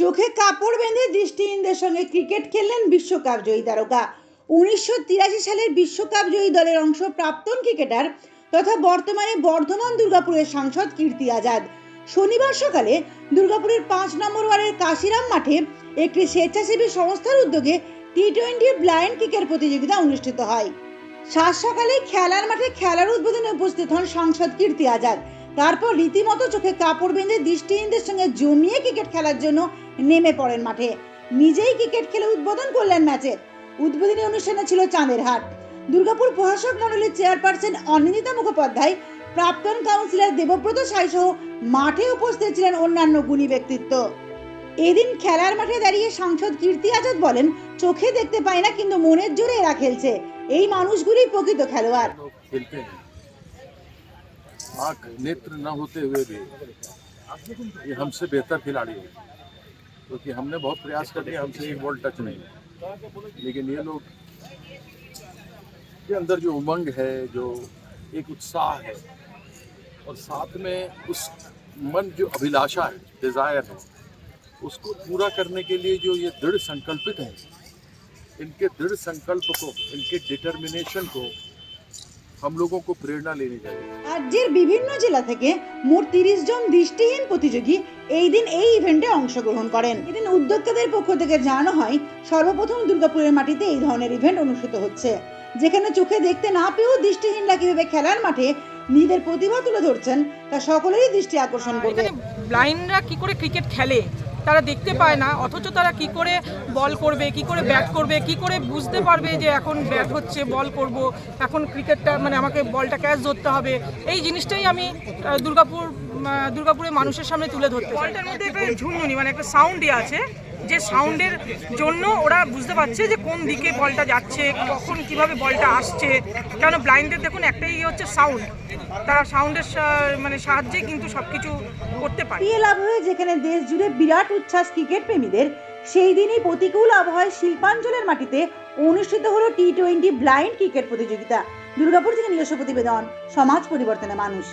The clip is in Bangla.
চোখে কাপড় বেঁধে দৃষ্টিহীনদের সঙ্গে ক্রিকেট খেললেন বিশ্বকাপ জয়ী তারকা। উনিশশো তিরাশি সালের বিশ্বকাপ জয়ী দলের অংশ প্রাক্তন ক্রিকেটার তথা বর্তমানে বর্ধমান দুর্গাপুরের সাংসদ কীর্তি আজাদ। শনিবার সকালে দুর্গাপুরের পাঁচ নম্বর ওয়ার্ডের কাশিরাম মাঠে একটি স্বেচ্ছাসেবী সংস্থার উদ্যোগে টি টোয়েন্টি ব্লাইন্ড ক্রিকেট প্রতিযোগিতা অনুষ্ঠিত হয়। সাত সকালে খেলার মাঠে খেলার উদ্বোধনে উপস্থিত হন সাংসদ কীর্তি আজাদ। তারপর রীতিমতো চোখে কাপড় বেঁধে দৃষ্টিহীনদের সঙ্গে জমিয়ে ক্রিকেট খেলার জন্য নেমে পড়েন মাঠে। নিজেই ক্রিকেট খেলে উদ্বোধন করলেন ম্যাচের উদ্বোধনী অনুষ্ঠানে ছিল চাঁদের হাট। দুর্গাপুর প্রশাসক মন্ডলীর চেয়ারপারসন অনিন্দিতা মুখোপাধ্যায়, প্রাক্তন কাউন্সিলর দেবব্রত সাই সহ মাঠে উপস্থিত ছিলেন অন্যান্য গুণী ব্যক্তিত্ব। এদিন খেলার মাঠে দাঁড়িয়ে সাংসদ কীর্তি আজাদ বলেন, চোখে দেখতে পায় না, কিন্তু মনের জোরে এরা খেলছে। এই মানুষগুলি প্রকৃত খেলোয়াড়। आँख नेत्र न होते हुए भी ये हमसे बेहतर खिलाड़ी है। क्योंकि तो हमने बहुत प्रयास कर लिया हमसे एक बॉल टच नहीं लेकिन ये लोग के अंदर जो उमंग है, जो एक उत्साह है, और साथ में उस मन जो अभिलाषा है डिज़ायर है, उसको पूरा करने के लिए जो ये दृढ़ संकल्पित हैं, इनके दृढ़ संकल्प को, इनके डिटर्मिनेशन को हम लोगों को प्रेरणा लेनी चाहिए রাজ্যের বিভিন্ন জেলা থেকে মোট তিরিশ জন দৃষ্টিহীন প্রতিযোগী এই দিন এই ইভেন্টে অংশগ্রহণ করেন এদিন উদ্যোক্তাদের পক্ষ থেকে জানানো হয় সর্বপ্রথম দুর্গাপুরের মাটিতে এই ধরনের ইভেন্ট অনুষ্ঠিত হচ্ছে যেখানে চোখে দেখতে না পেয়েও দৃষ্টিহীনরা কিভাবে খেলার মাঠে নিজেদের প্রতিভা তুলে ধরছেন তা সকলেরই দৃষ্টি আকর্ষণ করবে এখানে ব্লাইন্ডরা কি করে ক্রিকেট খেলে তারা দেখতে পায় না, অথচ তারা কি করে বল করবে, কি করে ব্যাট করবে, কি করে বুঝতে পারবে যে এখন ব্যাট হচ্ছে, বল করব, এখন ক্রিকেটটা মানে আমাকে বলটা ক্যাচ ধরতে হবে, এই জিনিসটাই আমি দুর্গাপুর দুর্গাপুরের মানুষের সামনে তুলে ধরতে বলটার মধ্যে ঝুনঝুনি মানে একটা সাউন্ডই আছে। যে সাউন্ডের জন্য ওরা বুঝতে পারছে যে কোন দিকে বলটা যাচ্ছে, কখন কীভাবে বলটা আসছে। কেন ব্লাইন্ডের দেখুন, একটাই ইয়ে হচ্ছে সাউন্ড। তারা সাউন্ডের মানে সাহায্যে কিন্তু সব কিছু করতে পারে। লাভ হয়ে যেখানে দেশ জুড়ে বিরাট উচ্ছ্বাস ক্রিকেট প্রেমীদের, সেই দিনই প্রতিকূল আবহাওয়ায় শিল্পাঞ্চলের মাটিতে অনুষ্ঠিত হলো টি টোয়েন্টি ব্লাইন্ড ক্রিকেট প্রতিযোগিতা। দুর্গাপুর থেকে নিজস্ব প্রতিবেদন, সমাজ পরিবর্তনে মানুষ।